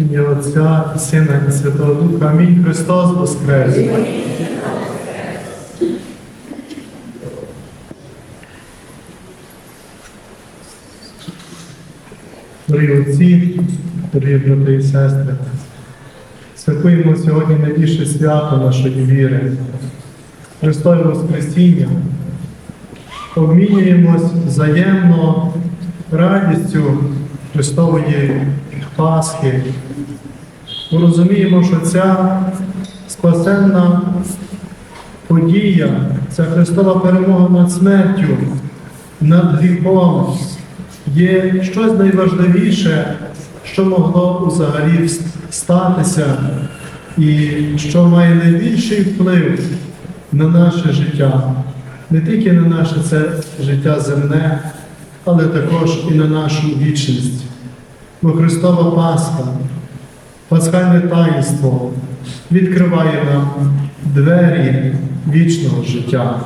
ім'я Отця і Сина і Святого Духа. Амінь. Христос Воскрес! Дорогі отці, дорогі брати і сестри, святкуємо сьогодні найбільше свято нашої віри, Христове Воскресіння. Обмінюємось взаємно радістю Христової Пасхи. Ми розуміємо, що ця спасенна подія, ця Христова перемога над смертю, над гріхом є щось найважливіше, що могло взагалі статися, і що має найбільший вплив на наше життя, не тільки на наше це життя земне, але також і на нашу вічність. Бо Христова Пасха, пасхальне таїнство відкриває нам двері вічного життя.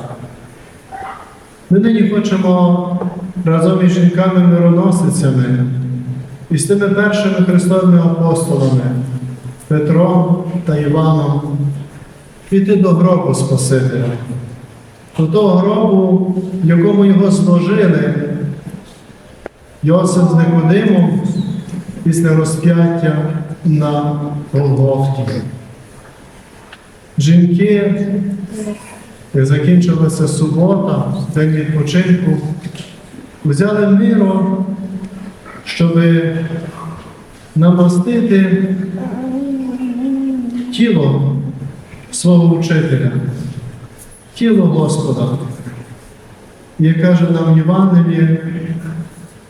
Ми нині хочемо разом із жінками-мироносицями і з тими першими Христовими апостолами Петром та Іваном піти до гробу Спасителя, до того гробу, в якому його зложили Йосиф з Никодимом після розп'яття на Голгофті. Жінки, як закінчилася субота, день відпочинку, взяли миро, щоб намастити тіло свого вчителя, тіло Господа. І каже нам Євангеліє,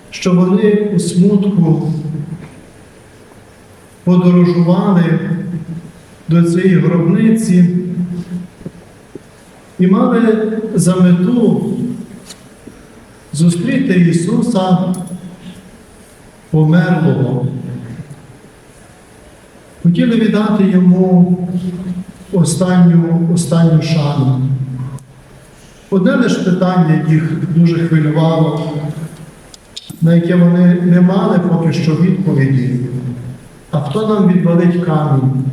що вони у смутку подорожували до цієї гробниці і мали за мету зустріти Ісуса померлого. Хотіли віддати йому останню, останню шану. Одне лише питання їх дуже хвилювало, на яке вони не мали поки що відповіді. А хто нам відвалить камінь?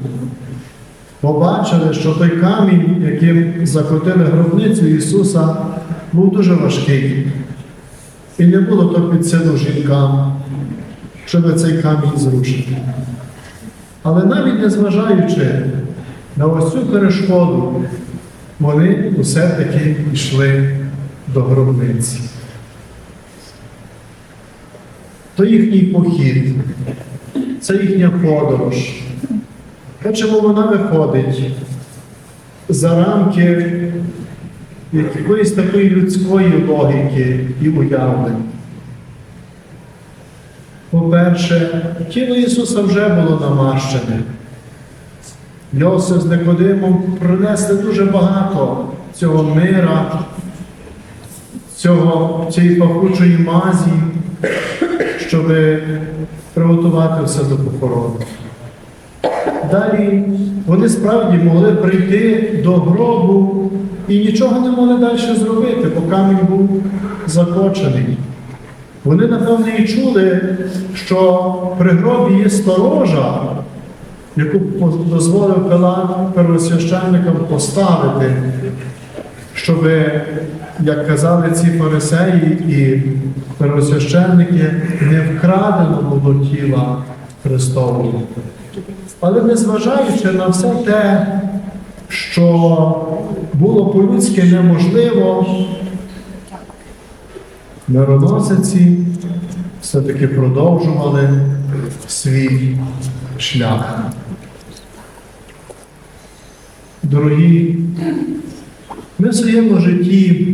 Побачили, що той камінь, яким закотили гробницю Ісуса, був дуже важкий. І не було то під силу жінкам, щоб цей камінь зрушити. Але навіть незважаючи на ось цю перешкоду, вони усе-таки йшли до гробниці. То їхній похід, це їхня подорож. Бачимо, вона виходить за рамки якоїсь такої людської логіки і уявлень. По-перше, тіло Ісуса вже було намащене. Йосиф з Никодимом принесли дуже багато цього мира, цього, цієї пахучої мазі, щоб приготувати все до похорону. Далі вони справді могли прийти до гробу і нічого не могли далі зробити, бо камінь був закочений. Вони, напевне, і чули, що при гробі є сторожа, яку дозволив Пилат первосвященникам поставити, щоб, як казали ці фарисеї і первосвященники, не вкрадено було тіла Христового. Але незважаючи на все те, що було по-людськи неможливо, мироносиці все-таки продовжували свій шлях. Дорогі, ми в своєму житті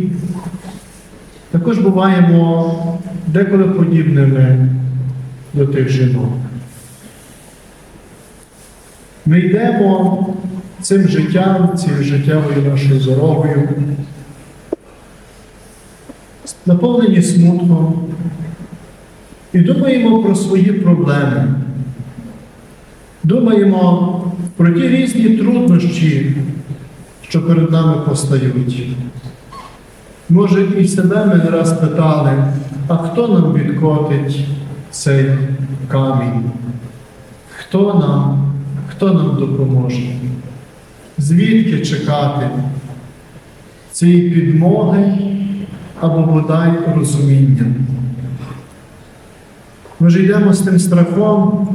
також буваємо деколи подібними до тих жінок. Ми йдемо цим життям, цією життєвою нашою дорогою, наповнені смутком і думаємо про свої проблеми. Думаємо про ті різні труднощі, що перед нами постають. Може, і себе ми не раз питали, а хто нам відкотить цей камінь? Хто нам, хто нам допоможе? Звідки чекати цієї підмоги або бодай розуміння? Ми ж йдемо з тим страхом,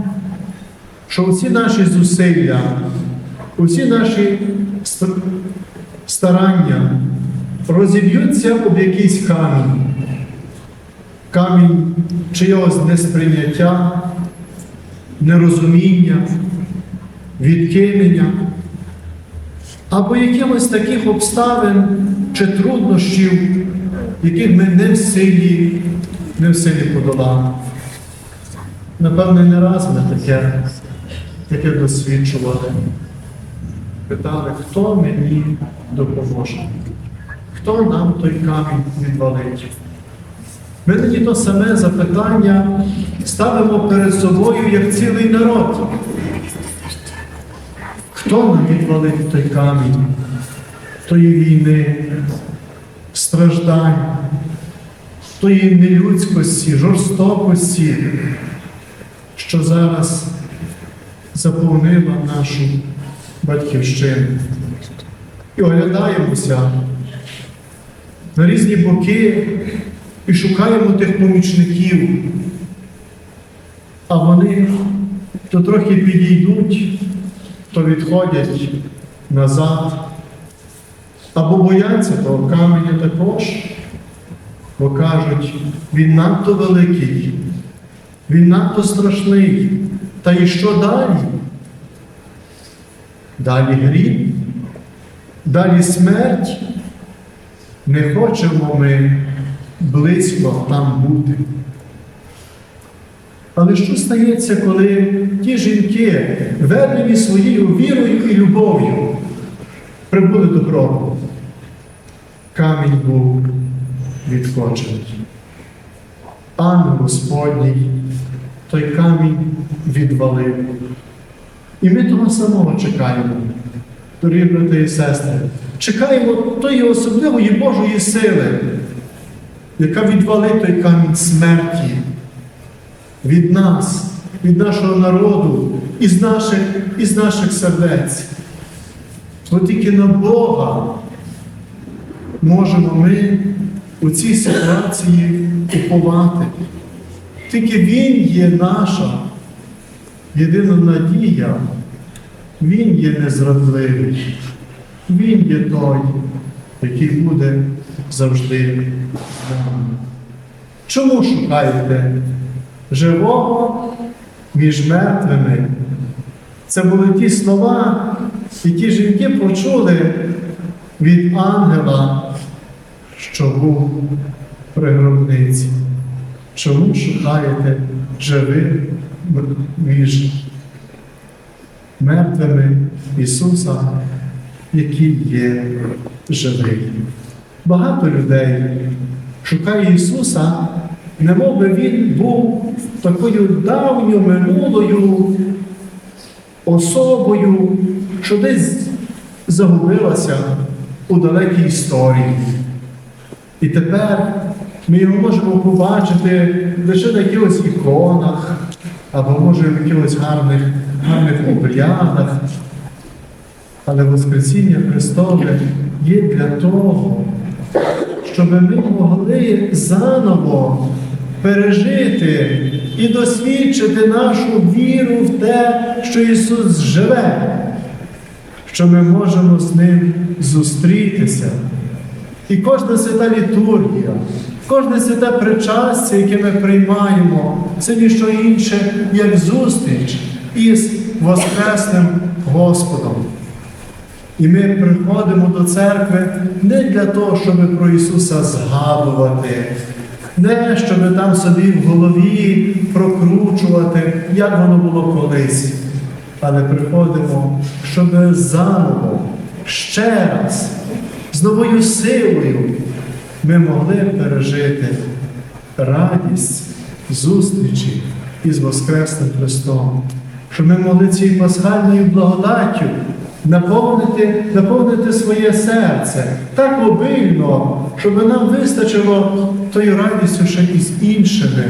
що всі наші зусилля, усі наші старання розіб'ються об якийсь камінь, камінь чийогось несприйняття, нерозуміння, відкинення, або якимось таких обставин чи труднощів, яких ми не в силі, не в силі подолати. Напевне, не раз ми таке, таке досвідчували. Питали, хто мені допоможе, хто нам той камінь відвалить. Ми тоді то саме запитання ставимо перед собою як цілий народ. Хто нам відвалить той камінь, тої війни, страждань, тої нелюдськості, жорстокості, що зараз заповнила нашу батьківщину. І оглядаємося на різні боки і шукаємо тих помічників, а вони то трохи підійдуть, то відходять назад, або бояться того каменя також, бо кажуть, він надто великий, він надто страшний. Та і що далі? Далі гріх, далі смерть. Не хочемо ми близько там бути. Але що стається, коли ті жінки, ведені своєю вірою і любов'ю, прибули до гробу? Камінь був відкочений. Ангел Господній той камінь відвалив. І ми того самого чекаємо, дорогі брати і сестри. Чекаємо тої особливої Божої сили, яка відвалить той камінь смерті від нас, від нашого народу, із наших, із наших сердець. Бо тільки на Бога можемо ми у цій ситуації уповати. Тільки Він є наша єдина надія, Він є незрадливий, Він є той, який буде завжди з нами. Чому шукаєте живого між мертвими? Це були ті слова, які жінки почули від ангела, що був при гробниці. Чому шукаєте живих між мертвими Ісуса, який є живий? Багато людей шукає Ісуса, немов би Він був такою давньою минулою особою, що десь загубилася у далекій історії. І тепер ми його можемо побачити лише на якихось іконах, або може в якихось гарних, гарних обрядах. Але Воскресіння Христове є для того, щоб ми могли заново пережити і досвідчити нашу віру в те, що Ісус живе, що ми можемо з Ним зустрітися. І кожна свята літургія, кожне святе причастя, яке ми приймаємо, це ніщо інше, як зустріч із Воскресним Господом. І ми приходимо до церкви не для того, щоб про Ісуса згадувати, не щоб там собі в голові прокручувати, як воно було колись. Але приходимо, щоб заново, ще раз, з новою силою ми могли пережити радість зустрічі із Воскресним Христом, щоб ми могли цією пасхальною благодаттю наповнити, наповнити своє серце так обильно, щоб нам вистачило тою радістю ще і з іншими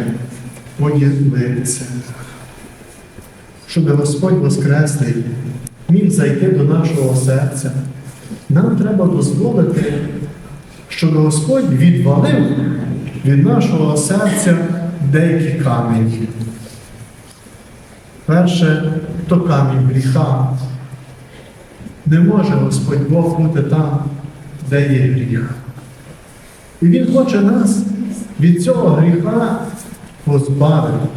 поділитися. щоб Господь Воскреслий міг зайти до нашого серця, нам треба дозволити, щоб Господь відвалив від нашого серця деякі камені. Перше то камінь гріха. Не може Господь Бог бути там, де є гріх. І Він хоче нас від цього гріха позбавити.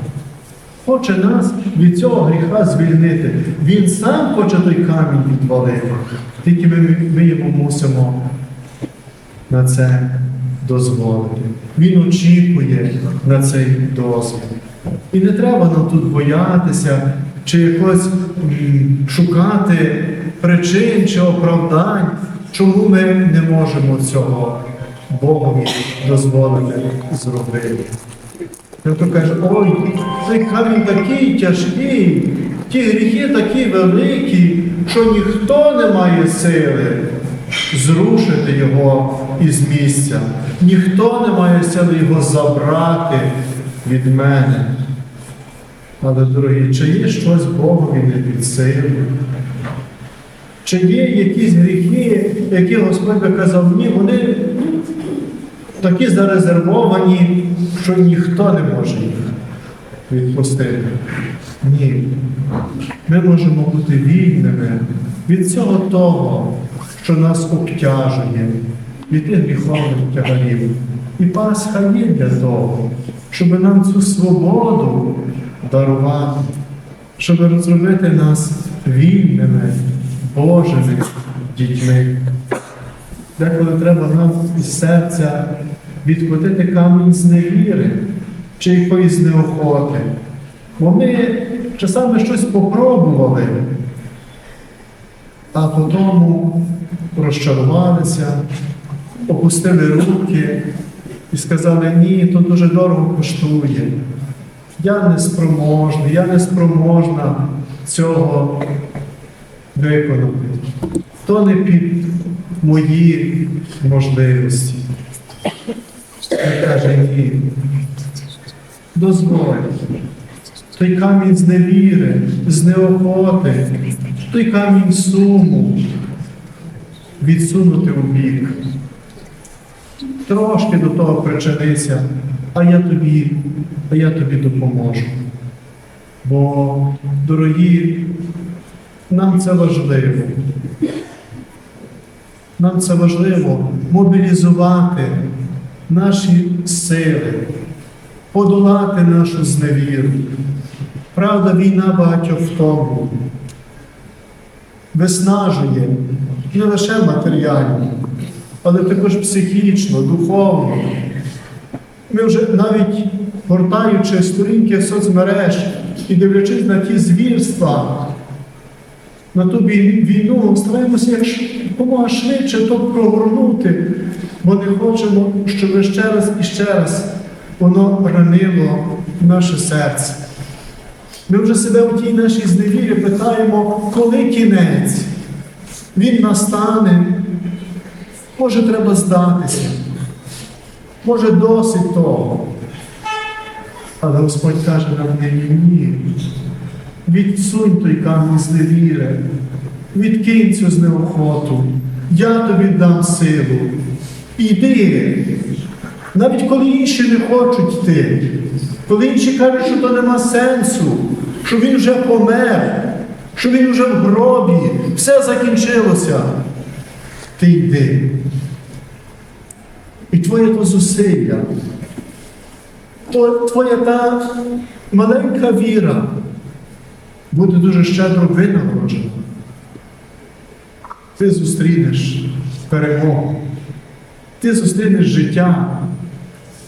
Хоче нас від цього гріха звільнити. Він сам хоче той камінь відвалити. Тільки ми, ми йому мусимо на це дозволити. Він очікує на цей дозвіл. І не треба нам тут боятися чи якось шукати причин чи оправдань, чому ми не можемо цього Богові дозволити зробити. Хто каже, ой, цей камінь такий тяжкий, ті гріхи такі великі, що ніхто не має сили зрушити його із місця. Ніхто не має сили його забрати від мене. Але, дорогі, чи є щось Богові не під силу? Чи є якісь гріхи, які Господь би казав, ні, вони такі зарезервовані, що ніхто не може їх відпустити. Ні. Ми можемо бути вільними від цього того, що нас обтяжує, від гріховних тягарів. І Пасха є для того, щоб нам цю свободу дарувати, щоб розробити нас вільними, Божими дітьми. Деколи треба нам із серця відкотити камінь з невіри чи якоїсь неохоти. Бо ми часами щось попробували, а потім розчарувалися, опустили руки і сказали, ні, то дуже дорого коштує. Я не спроможний, я не спроможна цього виконати. То не під мої можливості. Він каже, ні. Дозволь. Той камінь з невіри, з неохоти, той камінь суму відсунути у бік. Трошки до того причинися, а я тобі, а я тобі допоможу. Бо, дорогі, нам це важливо. Нам це важливо мобілізувати наші сили, подолати нашу зневіру. Правда, війна багатьох в тому виснажує не лише матеріально, але також психічно, духовно. Ми вже навіть гортаючи сторінки соцмереж і дивлячись на ті звірства, на ту війну, стараємося як якомога швидше то прогорнути, бо не хочемо, щоб ще раз і ще раз воно ранило наше серце. Ми вже себе у тій нашій зневірі питаємо, коли кінець? Він настане. Може, треба здатися. Може, досить того. Але Господь каже нам ні. Відсунь той камінь з невіри, відкинь цю знеохоту. Я тобі дам силу. Іди. Навіть коли інші не хочуть йти, коли інші кажуть, що то нема сенсу, що він вже помер, що він вже в гробі, все закінчилося. Ти йди. І твоє то зусилля, твоя та маленька віра буде дуже щедро винагороджена. Ти зустрінеш перемогу, ти зустрінеш життя,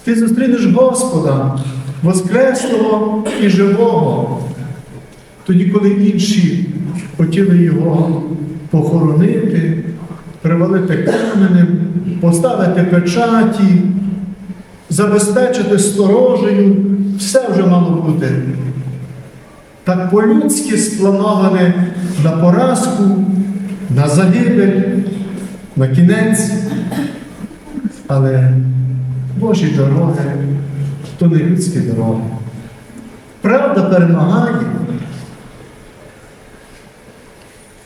ти зустрінеш Господа, Воскреслого і живого. Тоді, коли інші хотіли його похоронити, привалити каменем, поставити печаті, забезпечити сторожею, все вже мало бути. Так по-людськи сплановане на поразку, на загибель, на кінець. Але Божі дороги то не людські дороги. Правда перемагає,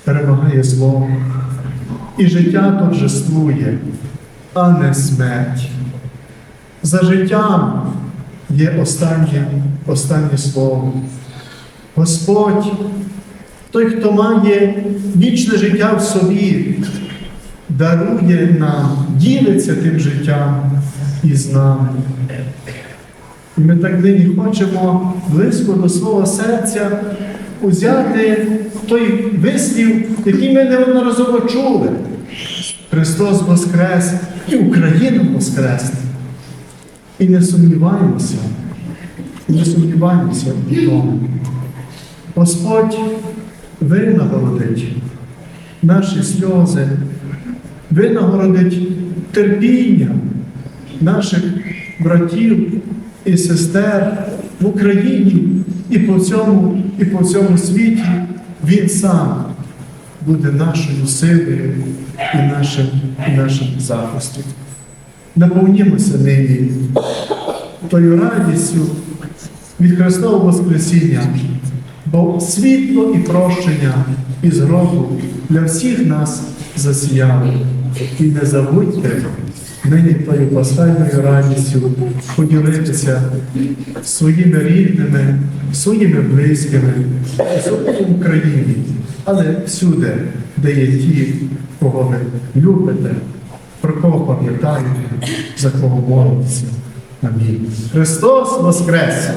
перемагає зло. І життя торжествує, а не смерть. За життям є останнє, останнє слово. Господь, той, хто має вічне життя в собі, дарує нам, ділиться тим життям із нами. І ми так нині хочемо близько до свого серця узяти той вислів, який ми неодноразово чули. Христос Воскрес і Україна Воскресне. І не сумніваємося, не сумніваємося в тому. Господь винагородить наші сльози, винагородить терпіння наших братів і сестер в Україні і по цьому, і по цьому світі. Він сам буде нашою силою і нашим, нашим захистом. Наповнімося нині тою радістю від Христового Воскресіння, бо світло і прощення із гробу для всіх нас засіяло. І не забудьте нині тою пасхальною радістю поділитися своїми рідними, своїми близькими, особливо в Україні, але всюди, де є ті, кого ви любите, про кого пам'ятаєте, за кого молитеся. Амінь. Христос Воскрес!